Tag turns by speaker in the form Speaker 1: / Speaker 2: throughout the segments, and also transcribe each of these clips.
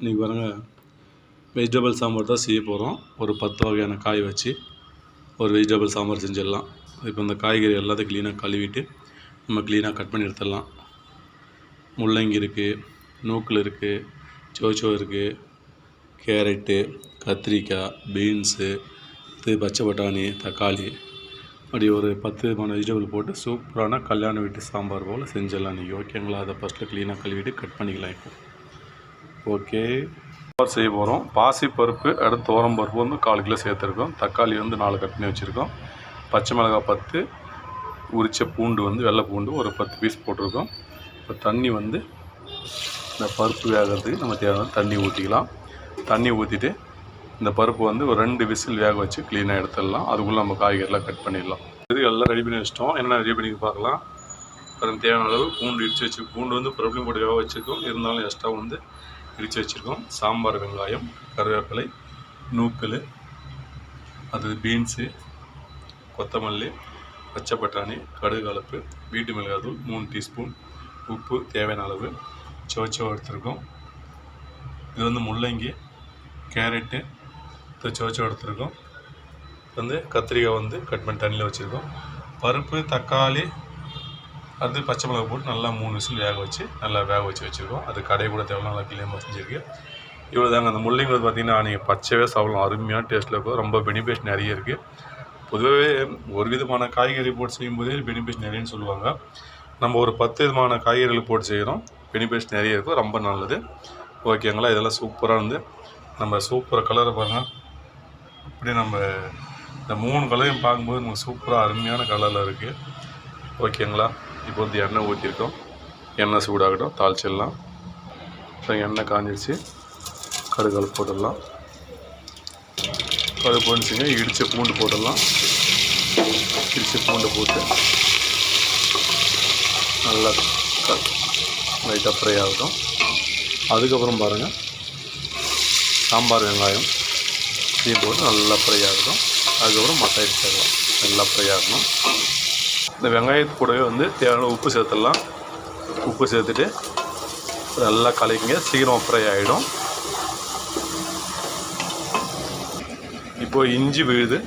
Speaker 1: இன்றைக்கி பாருங்கள் வெஜிடபிள் சாம்பார் தான் செய்ய போகிறோம் ஒரு பத்து வகையான காய் வச்சு ஒரு வெஜிடபிள் சாம்பார் செஞ்சிடலாம். இப்போ இந்த காய்கறி எல்லாத்தையும் க்ளீனாக கழுவிட்டு நம்ம க்ளீனாக கட் பண்ணி எடுத்துடலாம். முள்ளங்கி இருக்குது நூக்கல் இருக்குது சோச்சோ இருக்குது கேரட்டு கத்திரிக்காய் பீன்ஸு இது பச்சை பட்டாணி தக்காளி. அப்படி ஒரு பத்து விதமான வெஜிடபிள் போட்டு சூப்பரான கல்யாண வீட்டு சாம்பார் போல் செஞ்சிடலாம் நீங்கள் ஓகேங்களா அதை ஃபஸ்ட்டு க்ளீனாக கழுவிட்டு கட் பண்ணிக்கலாம் இப்போ. ஓகே. செய்ய போகிறோம் பாசி பருப்பு அடுத்து துவரம் பருப்பு வந்து கால் கிலோ சேர்த்துருக்கோம். தக்காளி வந்து நாலு கட் பண்ணி வச்சுருக்கோம். பச்சை மிளகாய் பத்து உரிச்ச பூண்டு வந்து வெள்ளை பூண்டு ஒரு பத்து பீஸ் போட்டிருக்கோம். இப்போ தண்ணி வந்து இந்த பருப்பு வேகிறதுக்கு நம்ம தேவையான தண்ணி ஊற்றிக்கலாம் தண்ணி ஊற்றிட்டு இந்த பருப்பு வந்து ஒரு ரெண்டு விசில் வேக வச்சு க்ளீனாக எடுத்துடலாம். அதுக்குள்ளே நம்ம காய்கறிலாம் கட் பண்ணிடலாம். இது எல்லாம் ரெடி பண்ணி வச்சிட்டோம். என்னென்ன ரெடி பண்ணி பார்க்கலாம். அப்புறம் தேவையான அளவு பூண்டு இடித்து வச்சு பூண்டு வந்து பருப்புலையும் போட்டு வேக வச்சுருக்கோம். இருந்தாலும் எக்ஸ்ட்ரா வந்து பிரித்து வச்சுருக்கோம். சாம்பார் வெங்காயம் கருவேப்பிலை நூக்கல் அது பீன்ஸு கொத்தமல்லி பச்சை பட்டாணி கடுகு கலப்பு வீட்டு மிளகாத்தூள் மூணு டீஸ்பூன் உப்பு தேவையான அளவு. சோச்சோ எடுத்துருக்கோம். இது வந்து முள்ளங்கி கேரட்டு இது சோச்சோ எடுத்துருக்கோம். வந்து கத்திரிக்காய் வந்து கட் பண்ணி தண்ணியில் வச்சுருக்கோம். பருப்பு தக்காளி அடுத்து பச்சை மிளகா போட்டு நல்லா மூணு விசில் வேக வச்சு நல்லா வேக வச்சு வச்சுருக்கோம். அது கடை கூட தேவை நல்லா கிளியமாக செஞ்சுருக்கு இவ்வளோ தாங்க அந்த முள்ளங்கி பார்த்தீங்கன்னா நீங்கள் பச்சைவே சாப்பிடலாம். அருமையான டேஸ்ட்டில் இருக்கும். ரொம்ப பெனிஃபிட் நிறைய இருக்குது பொதுவாகவே ஒரு விதமான காய்கறி போட்டு செய்யும்போதே பெனிஃபிட் நிறையன்னு சொல்லுவாங்க. நம்ம ஒரு பத்து விதமான காய்கறிகள் போட்டு செய்கிறோம் பெனிஃபிட்ஸ் நிறைய இருக்கும் ரொம்ப நல்லது. ஓகேங்களா? இதெல்லாம் சூப்பராக இருந்து நம்ம சூப்பராக கலரை பாருங்கள் அப்படியே நம்ம இந்த மூணு கலரையும் பார்க்கும்போது நமக்கு சூப்பராக அருமையான கலரில் இருக்குது ஓகேங்களா? இப்போ வந்து எண்ணெய் ஊற்றிருக்கோம். எண்ணெய் சூடாகட்டும் தாளிச்சிடலாம். இப்போ எண்ணெய் காஞ்சிடுச்சு. கடுகு போட்டுடலாம். கடுகு போட்டுச்சுங்க இடித்த பூண்டு போட்டுடலாம். இடித்த பூண்டு போட்டு நல்லா லைட்டாக ஃப்ரை ஆகட்டும். அதுக்கப்புறம் பாருங்கள் சாம்பார் வெங்காயம் இதையும் போட்டு நல்லா ஃப்ரை ஆகட்டும். அதுக்கப்புறம் மட்டை சேர்க்கலாம் நல்லா ஃப்ரை ஆகணும். இந்த வெங்காயத்து கூடவே வந்து தேவையான உப்பு சேர்த்துடலாம். உப்பு சேர்த்துட்டு நல்லா கலக்கிங்க. சீக்கிரம் ஃப்ரை ஆகிடும் இப்போது இஞ்சி விழுது.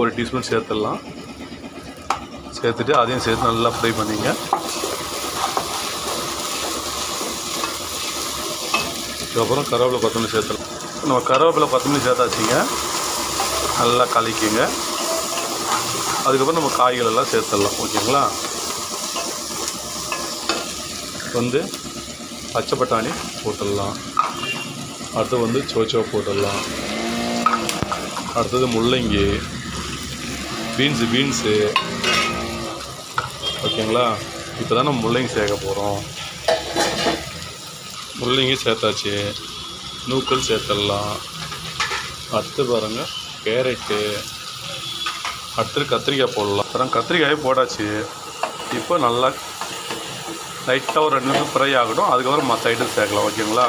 Speaker 1: ஒரு டீஸ்பூன் சேர்த்துடலாம். சேர்த்துட்டு அதையும் சேர்த்து நல்லா ஃப்ரை பண்ணிங்க. அதுக்கப்புறம் கருவேப்பிலை கொத்தமல்லி சேர்த்துலாம் நம்ம கருவேப்பிலை கொத்தமல்லி சேர்த்தாச்சிங்க. நல்லா கலக்கிங்க. அதுக்கப்புறம் நம்ம காய்கள் எல்லாம் சேர்த்துடலாம் ஓகேங்களா? வந்து பச்சை பட்டாணி போட்டுடலாம். அடுத்து வந்து சோச்சோ போட்டுடலாம். அடுத்தது முள்ளங்கி பீன்ஸு பீன்ஸு. ஓகேங்களா? இப்போ தான் நம்ம முள்ளங்கி சேர்க்க போகிறோம் முள்ளங்கி சேர்த்தாச்சு. நூக்கல் சேர்த்துடலாம். அடுத்து பாருங்கள் கேரட்டு. அடுத்து கத்திரிக்காய் போடலாம். அப்புறம் கத்திரிக்காயே போட்டாச்சு. இப்போ நல்லா லைட்டாக ஒரு ரெண்டு நிமிஷம் ஃப்ரை ஆகட்டும். அதுக்கப்புறம் மற்ற ஐட்டம் சேர்க்கலாம். ஓகேங்களா?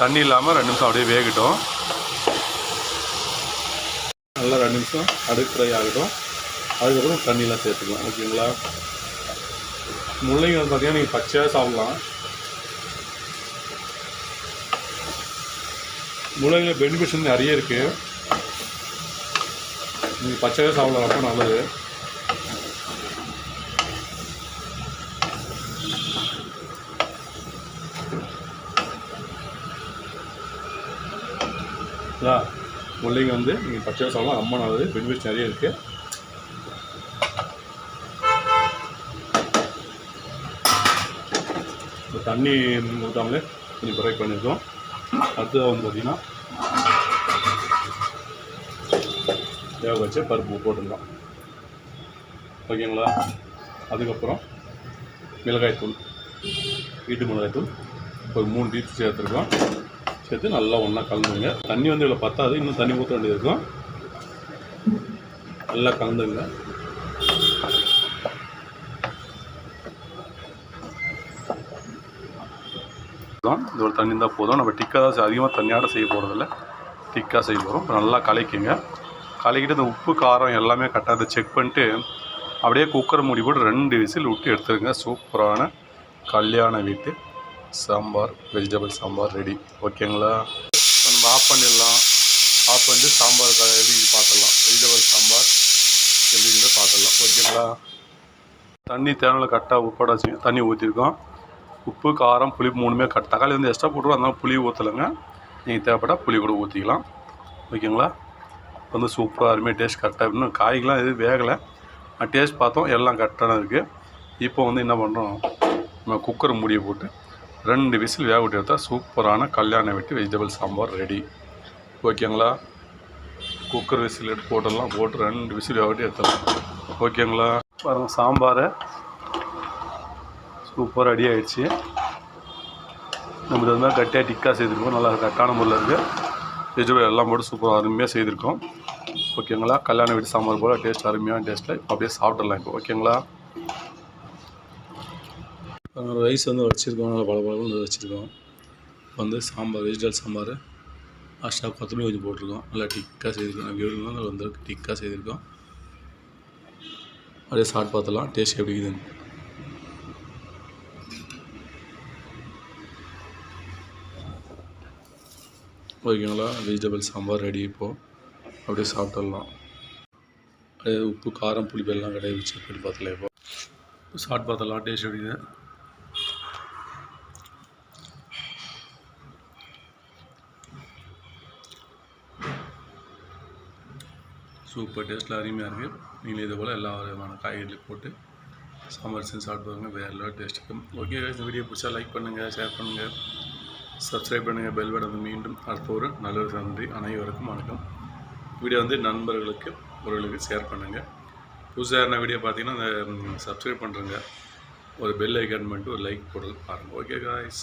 Speaker 1: தண்ணி இல்லாமல் ரெண்டு நிமிஷம் அப்படியே வேகட்டும். நல்லா ரெண்டு நிமிஷம் அடுப்பு ஃப்ரை ஆகட்டும். அதுக்கப்புறம் தண்ணியெலாம் சேர்த்துக்கலாம். ஓகேங்களா? முள்ளங்கி வந்து பார்த்தீங்கன்னா நீங்கள் பச்சையாக சாப்பிட்லாம். முளையில் பெனிஃபிட்ஸ் நிறைய இருக்குது நீங்கள் பச்சையாக சாப்பிடலாம் ரொம்ப நல்லது. இல்லா முள்ளங்கி வந்து நீங்கள் பச்சையாக சாப்பிடலாம் ரொம்ப நல்லது. பெனிஃபிட்ஸ் நிறைய இருக்குது தண்ணி ஊற்றாமலே கொஞ்சம் ஃப்ரை பண்ணியிருக்கோம் அடுத்தது வந்து பார்த்திங்கன்னா வேக வச்சு பருப்பு போட்டுடலாம் ஓகேங்களா அதுக்கப்புறம் மிளகாய்த்தூள் வீட்டு மிளகாய்த்தூள் ஒரு மூணு டீஸ் சேர்த்துருக்கோம். சேர்த்து நல்லா ஒன்றா கலந்துங்க தண்ணி வந்து இவ்வளோ பத்தாது இன்னும் தண்ணி ஊற்ற வேண்டியது இருக்கும். நல்லா கலந்துங்க தான் இது ஒரு தண்ணி இருந்தால் போதும். நம்ம டிக்காக தான் அதிகமாக தண்ணியாட செய்ய போகிறதில்ல திக்காக செய்ய போகிறோம் நல்லா கலக்கிங்க. கலக்கிட்டு இந்த உப்பு காரம் எல்லாமே கரெக்டாக செக் பண்ணிட்டு அப்படியே குக்கர் மூடி போட்டு ரெண்டு விசில் விட்டு எடுத்துருங்க. சூப்பரான கல்யாண வீட்டு சாம்பார் வெஜிடபிள் சாம்பார் ரெடி ஓகேங்களா? நம்ம ஆஃப் பண்ணிடலாம். ஆஃப் பண்ணிட்டு சாம்பார் க- எப்படி பார்த்துடலாம். வெஜிடபிள் சாம்பார் எப்படின்னு பார்த்துடலாம். ஓகேங்களா? தண்ணி தேவையான கரெக்டாக உப்போட தண்ணி ஊற்றிருக்கோம் உப்பு காரம் புளி மூணுமே கட். தக்காளி வந்து எக்ஸ்ட்ரா போட்டுருவோம். அதனால் புளி ஊற்றலைங்க நீங்கள் தேவைப்பட்டால் புளி கூட ஊற்றிக்கலாம் ஓகேங்களா? வந்து சூப்பராக அருமையாக டேஸ்ட் கரெக்டாக இன்னும் காய்கெலாம் எதுவும் வேகலை. டேஸ்ட் பார்த்தோம். எல்லாம் கரெக்டான இருக்குது இப்போ வந்து என்ன பண்ணுறோம் நம்ம குக்கர் மூடியை போட்டு ரெண்டு விசில் வேக விட்டு எடுத்தால் சூப்பரான கல்யாண வெட்டி வெஜிடபிள் சாம்பார் ரெடி ஓகேங்களா? குக்கர் விசில் எடுத்து போட்டுடலாம். போட்டு ரெண்டு விசில் வேக விட்டு எடுத்துடலாம். ஓகேங்களா? பாருங்கள் சாம்பாரை சூப்பராக ரெடி ஆகிடுச்சு நம்ம இது மாதிரி கட்டியாக டிக்காக செய்திருக்கோம். நல்லா கரெக்டான முறையில் இருக்குது வெஜிடபிள் எல்லாம் போட்டு சூப்பராக அருமையாக செய்திருக்கோம். ஓகேங்களா? கல்யாண வீட்டு சாம்பார் போல் டேஸ்ட் அருமையான டேஸ்ட்டில் இப்போ அப்படியே சாப்பிட்றலாம் இப்போ. ஓகேங்களா? ரைஸ் வந்து வச்சுருக்கோம். நல்லா பல பழம் வச்சுருக்கோம். வந்து சாம்பார் வெஜிடபிள் சாம்பார் லாஸ்ட்டாக கொத்தமல்லி கொஞ்சம் போட்டிருக்கோம். நல்லா டிக்காக செய்திருக்கோம். வீடுலாம் வந்து டிக்காக செய்திருக்கோம். அப்படியே சாப்பிட்டு பார்த்துலாம் டேஸ்ட் எப்படி இருக்குதுன்னு. ஓகேங்களா? வெஜிடபிள் சாம்பார் ரெடி இப்போது அப்படியே சாப்பிட்டுடலாம். அப்படியே உப்பு காரம் புளிப்பு எல்லாம் கிடையாது செக் பண்ணி பார்த்தலாம் இப்போ. சாப்பிட்டு பார்த்தலாம் டேஸ்ட் எப்படிங்க சூப்பர் டேஸ்ட்டில் அருமையாக இருக்குது நீங்களும் இதே போல் எல்லா விதமான காய்கறிகளையும் போட்டு சாம்பார் செஞ்சு சாப்பிட்டு பாருங்கள் வேறு லெவல் டேஸ்ட் இருக்கும் ஓகே இந்த வீடியோ பிடிச்சா லைக் பண்ணுங்கள் ஷேர் பண்ணுங்கள் சப்ஸ்கிரைப் பண்ணுங்கள் பெல் பட்டன் மீண்டும் அடுத்த ஒரு நல்ல ஒரு நன்றி அனைவருக்கும் வணக்கம். வீடியோ வந்து நண்பர்களுக்கு உறவுகளுக்கு ஷேர் பண்ணுங்கள் புதுசாக என்ன வீடியோ பார்த்தீங்கன்னா அந்த சப்ஸ்கிரைப் பண்ணுறங்க ஒரு பெல் ஐக்கான் பண்ணிட்டு ஒரு லைக் போடுறது பாருங்கள் ஓகே காய்ஸ்